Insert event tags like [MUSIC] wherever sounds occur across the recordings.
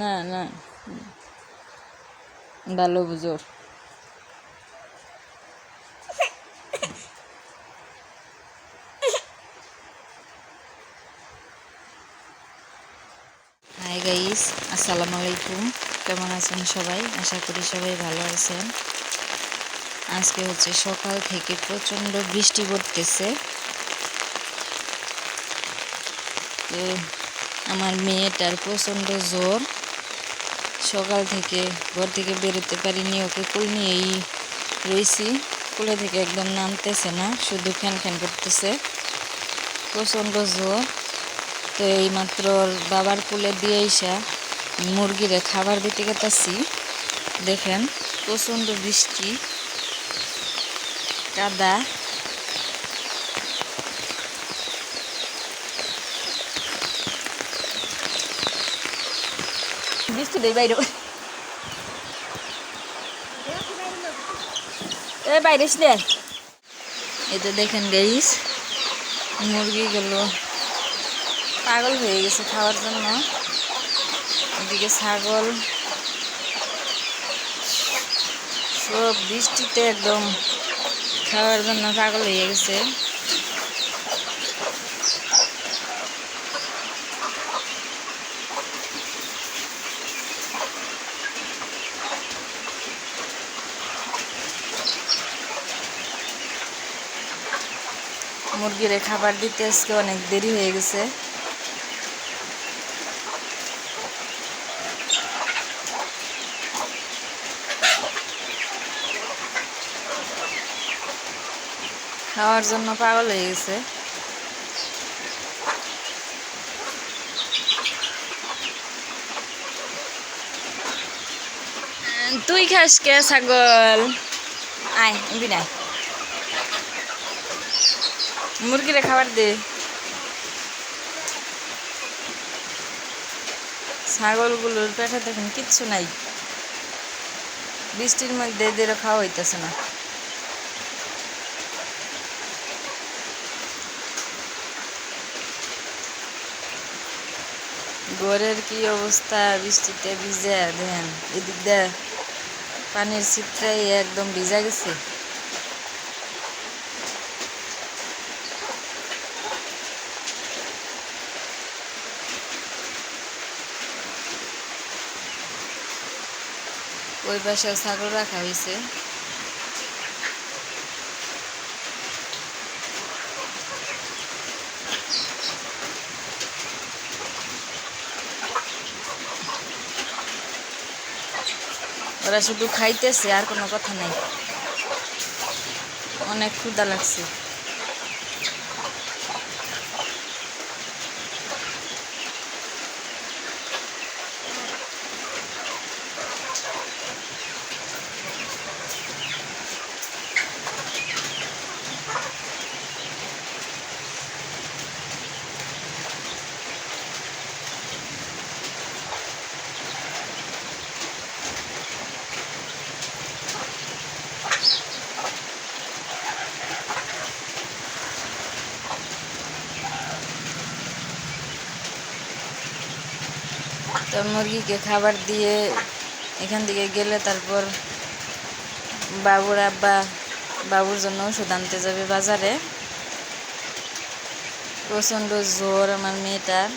না না। ভালো বুঝোর আসসালামু আলাইকুম। কেমন আছেন সবাই? আশা করি সবাই ভালো আছেন। আজকে হচ্ছে সকাল থেকে প্রচণ্ড বৃষ্টি পড়তেছে। তো আমার মেয়েটার প্রচণ্ড জ্বর। সকাল থেকে ঘর থেকে বেরোতে পারিনি, ওকে কুল নিয়েই রয়েছি কুলে থেকে একদম নামতেছে না, শুধু ফ্যান ফ্যান করতেছে। প্রচণ্ড জ্বর। তো এই মাত্র বাবার কুলে দিয়ে এসা মুরগিরে খাবার দিতে গেতেছি। দেখেন, প্রচণ্ড বৃষ্টি। কাদা বৃষ্টি দেই বাইরে এ বাইরে নে এই তো দেখেন গাইস মুরগিগুলো পাগল হয়ে গেছে খাওয়ার জন্য এদিকে ছাগল সব বৃষ্টিতে একদম খাওয়ার জন্য পাগল হয়ে গেছে। মুরগিরে খাবার দিতে আজকে অনেক দেরি হয়ে গেছে। খাওয়ার জন্য পাগল হয়ে গেছে। তুই খাস কে, ছাগল? আয় এমবি নাই মুরগিরে খাবার দে। ছাগলগুলোর পেটে দেখুন কিচ্ছু নাই। বৃষ্টির মধ্যে এদের খাওয়া হইতেছে না। ঘরের কি অবস্থা? বৃষ্টিতে ভিজে দেন এদিক দিয়ে পানির ছিটটাই একদম ভিজা গেছে। ওই পাশে ছাগল রাখা হয়েছে। ওরা শুধু খাইতেছে আর কোনো কথা নাই। অনেক ক্ষুদা লাগছে। তো মুরগিকে খাবার দিয়ে এখান থেকে গেলে তারপর বাবুর আব্বা বাবুর জন্য ওষুধ আনতে যাবে বাজারে। প্রচণ্ড জোর আমার মেয়েটার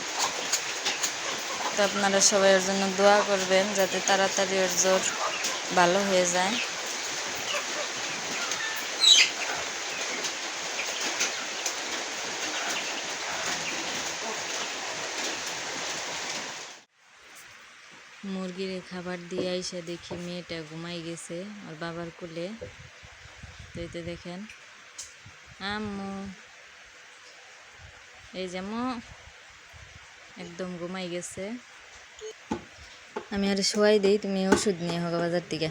তো আপনারা সবাই ওর জন্য দোয়া করবেন যাতে তাড়াতাড়ি ওর জোর ভালো হয়ে যায়। মুরগির খাবার দিয়ে আইসা দেখি মেয়েটা ঘুমাই গেছে আর বাবার কোলে। তো এই তো দেখেন। আম্মু, এই যেমন একদম ঘুমাই গেছে। আমি আর শোয়াই দিই, তুমি ওষুধ নিয়ে হোক বাজার থেকে।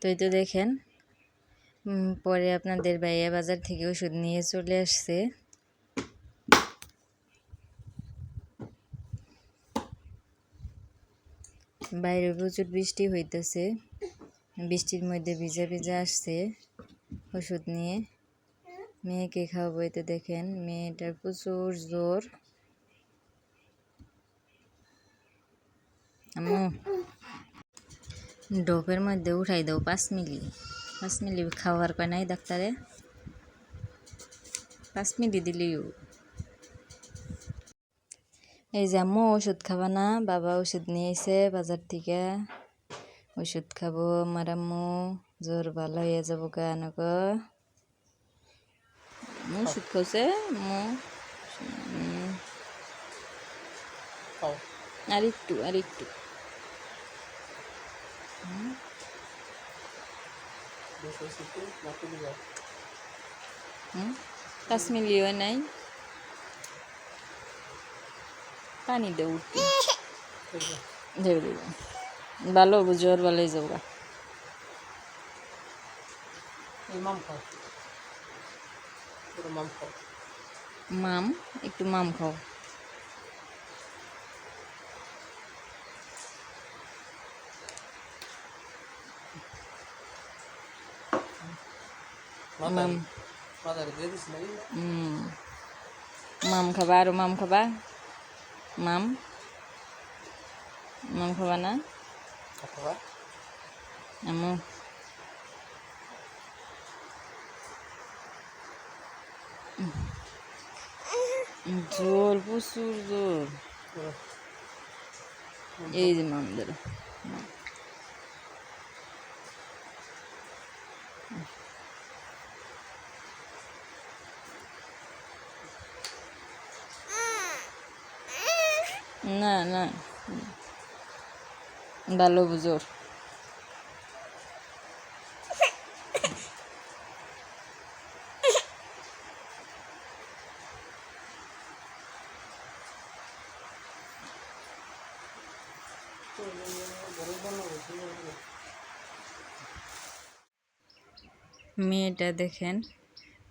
তো এই তো দেখেন পরে আপনাদের ভাইয়া বাজার থেকে ওষুধ নিয়ে চলে আসছে। বাইরে প্রচুর বৃষ্টি হইতেছে। বৃষ্টির মধ্যে ভিজা ভিজা আসছে ওষুধ নিয়ে। মেয়েকে খাওয়াবো এতে দেখেন, মেয়েটার প্রচুর জোর আম্মু, ডোপের মধ্যে উঠাই দাও পাঁচ মিলি। পাঁচ মিলি খাওয়ার কয় নাই ডাক্তারে? পাঁচ মিলি দিলিও। এই যে আম্মু ওষুধ খাবা না? বাবা ওষুধ নিয়ে এসে বাজার থেকে। ওষুধ খাব আমার আম্মু জ্বর ভালো হয়ে যাব কেন গো আম্মু ওষুধ খাওছে আর একটু আর একটু। মিলিও নাই? পানি দে [LAUGHS] দেব। ভালো হব জ্বর ভালোই যাব গা। মাম একটু মাম খাও। মাম। মাম খাবা আরও মাম খাবা? মাম মাম খাবা না আমু জোর প্রচুর জোর এই যে মাম ধরো না না। ভালো বুঝোর মেয়েটা দেখেন,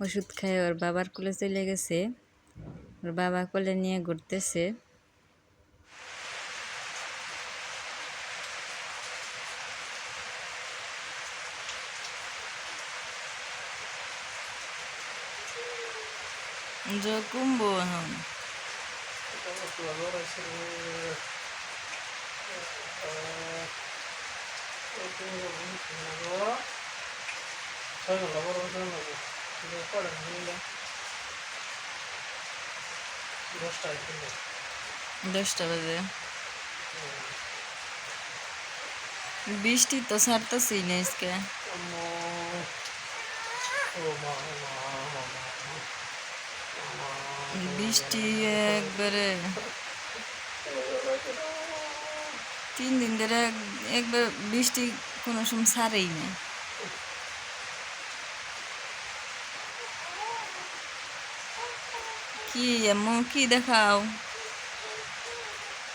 ওষুধ খায়, ওর বাবার কোলে চলে গেছে। ওর বাবা কোলে নিয়ে ঘুরতেছে। এখন দশটা কিলো দশটা বাজে। বৃষ্টি তো না আজকে। আম্মু ও মা ও মা ও মা। বৃষ্টি একবারে তিন দিন ধরে একবার বৃষ্টি কোনো সময় ছাড়েই না কি আম্মু কি দেখাও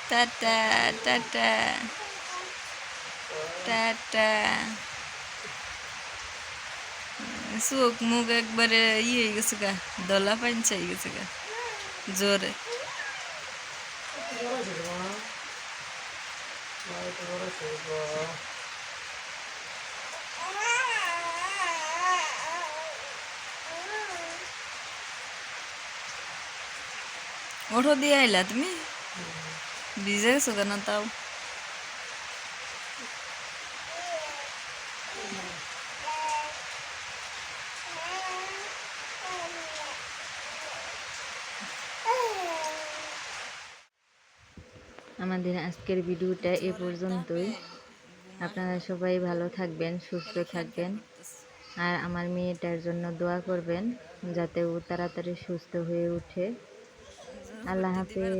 টাটা টাটা টাটা চোখ মুখ একবারে ইয়ে গেছে গা দলা পাঞ্চাই গেছে গা জোরে। ওঠো দিয়ে আইলা তুমি? বিজয় গেছো কেন তাও? আমাদের আজকের ভিডিওটা এ পর্যন্তই। আপনারা সবাই ভালো থাকবেন, সুস্থ থাকবেন। আর আমার মেয়েটার জন্য দোয়া করবেন, যাতে ও তাড়াতাড়ি সুস্থ হয়ে ওঠে আল্লাহ হাফেজ।